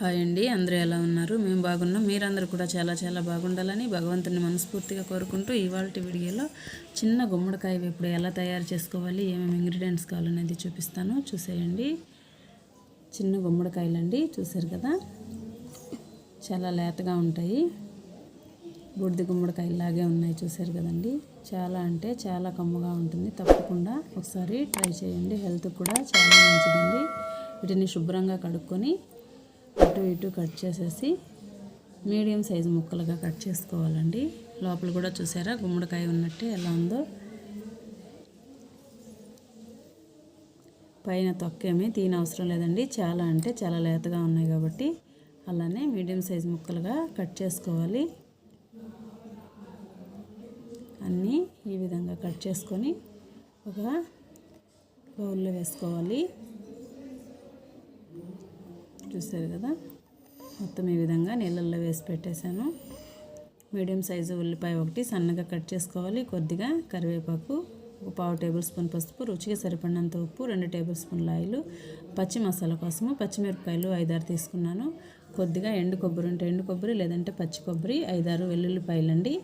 Hi అండి అందరూ ఎలా ఉన్నారు? మేము బాగున్నాం. మీరందరూ కూడా చాలా చాలా బాగుండాలని భగవంతుని మనస్ఫూర్తిగా కోరుకుంటూ ఇవాళ వీడియోలో చిన్న గుమ్మడికాయ వేపుడు ఎలా తయారు చేసుకోవాలి ఏమేమి ఇంగ్రీడియంట్స్ కావాలనేది చూపిస్తాను. చూసేయండి. చిన్న గుమ్మడికాయలండి చూసారు కదా? చాలా లేతగా ఉంటాయి. బుడిది గుమ్మడికాయ లాగే ఉన్నాయి చూసారు కదండి? చాలా అంటే చాలా కమ్ముగా ఉంటుంది. తప్పకుండా ఒకసారి ట్రై చేయండి. హెల్త్ కూడా చాలా మంచిదండి. వీటిని శుభ్రంగా కడుక్కొని అటు ఇటు కట్ చేసేసి మీడియం సైజు ముక్కలుగా కట్ చేసుకోవాలండి. లోపల కూడా చూసారా గుమ్మడికాయ ఉన్నట్టే ఎలా ఉందో? పైన తొక్కేమీ తీన అవసరం లేదండి. చాలా అంటే చాలా లేతగా ఉన్నాయి కాబట్టి అలానే మీడియం సైజు ముక్కలుగా కట్ చేసుకోవాలి. అన్నీ ఈ విధంగా కట్ చేసుకొని ఒక బౌల్లో వేసుకోవాలి. చూసారు కదా? మొత్తం ఈ విధంగా నీళ్ళల్లో వేసి పెట్టేశాను. మీడియం సైజు ఉల్లిపాయ ఒకటి సన్నగా కట్ చేసుకోవాలి. కొద్దిగా కరివేపాకు ఒక పావు టేబుల్ స్పూన్ పసుపు రుచికి సరిపడినంత ఉప్పు రెండు టేబుల్ స్పూన్ల ఆయిలు పచ్చి మసాలా కోసము పచ్చిమిరపకాయలు ఐదారు తీసుకున్నాను. కొద్దిగా ఎండు కొబ్బరి ఉంటే ఎండు కొబ్బరి లేదంటే పచ్చి కొబ్బరి ఐదారు వెల్లుల్లిపాయలు అండి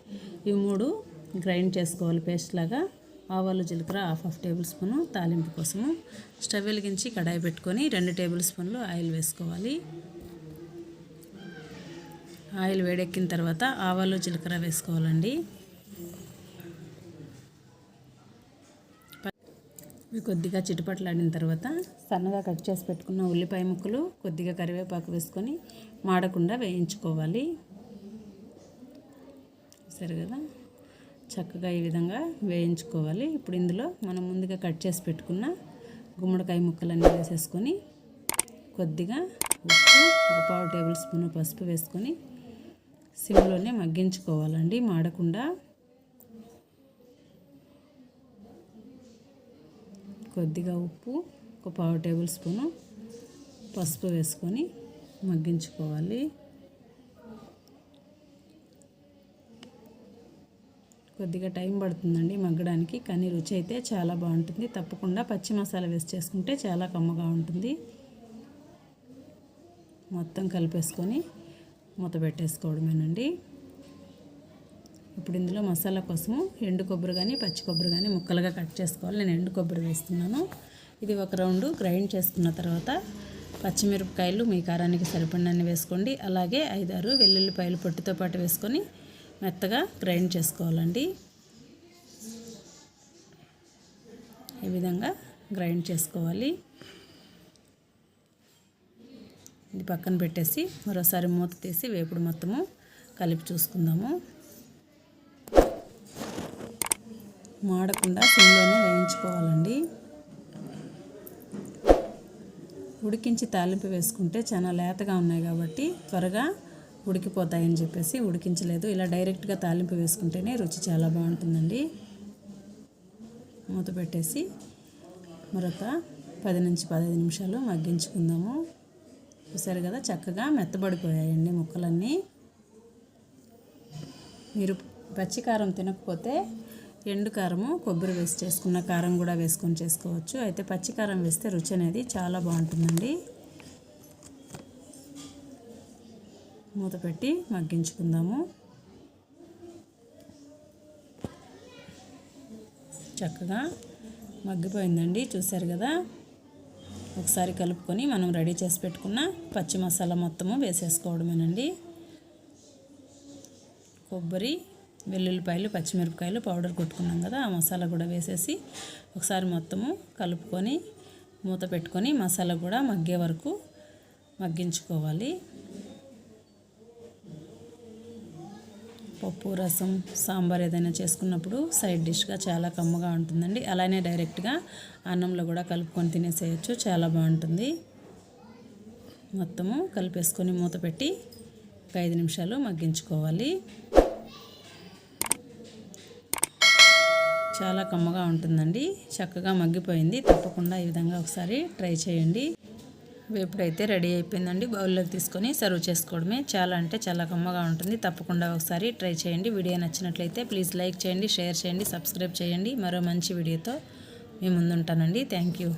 ఇవి మూడు గ్రైండ్ చేసుకోవాలి పేస్ట్ లాగా. ఆవాలు జీలకర్ర హాఫ్ హాఫ్ టేబుల్ స్పూను తాలింపు కోసము. స్టవ్ వెలిగించి కడాయి పెట్టుకొని రెండు టేబుల్ స్పూన్లు ఆయిల్ వేసుకోవాలి. ఆయిల్ వేడెక్కిన తర్వాత ఆవాలు జీలకర్ర వేసుకోవాలండి. ఇవి కొద్దిగా చిటుపట్లాడిన తర్వాత సన్నగా కట్ చేసి పెట్టుకున్న ఉల్లిపాయ ముక్కలు కొద్దిగా కరివేపాకు వేసుకొని మాడకుండా వేయించుకోవాలి. సరే కదా? చక్కగా ఈ విధంగా వేయించుకోవాలి. ఇప్పుడు ఇందులో మనం ముందుగా కట్ చేసి పెట్టుకున్న గుమ్మడికాయ ముక్కలన్నీ వేసేసుకొని కొద్దిగా ఉప్పు ఒక పావు టేబుల్ స్పూన్ పసుపు వేసుకొని సిమ్లోనే మగ్గించుకోవాలండి మాడకుండా. కొద్దిగా ఉప్పు ఒక పావు టేబుల్ స్పూను పసుపు వేసుకొని మగ్గించుకోవాలి. కొద్దిగా టైం పడుతుందండి మగ్గడానికి కానీ రుచి అయితే చాలా బాగుంటుంది. తప్పకుండా పచ్చి మసాలా వేసి చేసుకుంటే చాలా కమ్మగా ఉంటుంది. మొత్తం కలిపేసుకొని మూత పెట్టేసుకోవడమేనండి. ఇప్పుడు ఇందులో మసాలా కోసము ఎండు కొబ్బరి కానీ పచ్చి కొబ్బరి కానీ ముక్కలుగా కట్ చేసుకోవాలి. నేను ఎండు కొబ్బరి వేస్తున్నాను. ఇది ఒక రౌండ్ గ్రైండ్ చేసుకున్న తర్వాత పచ్చిమిరపకాయలు మీ కారానికి సరిపడినన్ని వేసుకోండి. అలాగే ఐదారు వెల్లుల్లిపాయలు పొట్టుతో పాటు వేసుకొని మెత్తగా గ్రైండ్ చేసుకోవాలండి. ఈ విధంగా గ్రైండ్ చేసుకోవాలి. ఇది పక్కన పెట్టేసి మరోసారి మూత తీసి వేపుడు మొత్తము కలిపి చూసుకుందాము. మాడకుండా సిమ్లోనే వేయించుకోవాలండి. ఉడికించి తాలింపు వేసుకుంటే చాలా లేతగా ఉన్నాయి కాబట్టి త్వరగా ఉడికిపోతాయని చెప్పేసి ఉడికించలేదు. ఇలా డైరెక్ట్గా తాలింపు వేసుకుంటేనే రుచి చాలా బాగుంటుందండి. మూత పెట్టేసి మరొక పది నుంచి పదహైదు నిమిషాలు మగ్గించుకుందాము. చూసారు కదా చక్కగా మెత్తబడిపోయాయండి ముక్కలన్నీ. మీరు పచ్చికారం తినకపోతే ఎండు కారము కొబ్బరి వేసి చేసుకున్న కారం కూడా వేసుకొని చేసుకోవచ్చు. అయితే పచ్చికారం వేస్తే రుచి అనేది చాలా బాగుంటుందండి. మూత పెట్టి మగ్గించుకుందాము. చక్కగా మగ్గిపోయిందండి చూసారు కదా? ఒకసారి కలుపుకొని మనం రెడీ చేసి పెట్టుకున్న పచ్చి మసాలా మొత్తము వేసేసుకోవడమేనండి. కొబ్బరి వెల్లుల్లిపాయలు పచ్చిమిరపకాయలు పౌడర్ కొట్టుకున్నాం కదా ఆ మసాలా కూడా వేసేసి ఒకసారి మొత్తము కలుపుకొని మూత పెట్టుకొని మసాలా కూడా మగ్గే వరకు మగ్గించుకోవాలి. పప్పు రసం సాంబార్ ఏదైనా చేసుకున్నప్పుడు సైడ్ డిష్గా చాలా కమ్మగా ఉంటుందండి. అలానే డైరెక్ట్గా అన్నంలో కూడా కలుపుకొని తినేసేయచ్చు. చాలా బాగుంటుంది. మొత్తము కలిపేసుకొని మూత పెట్టి ఒక ఐదు నిమిషాలు మగ్గించుకోవాలి. చాలా కమ్మగా ఉంటుందండి. చక్కగా మగ్గిపోయింది. తప్పకుండా ఈ విధంగా ఒకసారి ట్రై చేయండి. ఇప్పుడైతే రెడీ అయిపోయిందండి. బౌల్లోకి తీసుకొని సర్వ్ చేసుకోవడమే. చాలా అంటే చాలా కమ్మగా ఉంటుంది. తప్పకుండా ఒకసారి ట్రై చేయండి. వీడియో నచ్చినట్లయితే ప్లీజ్ లైక్ చేయండి షేర్ చేయండి సబ్స్క్రైబ్ చేయండి. మరో మంచి వీడియోతో మీ ముందుంటానండి. Thank you.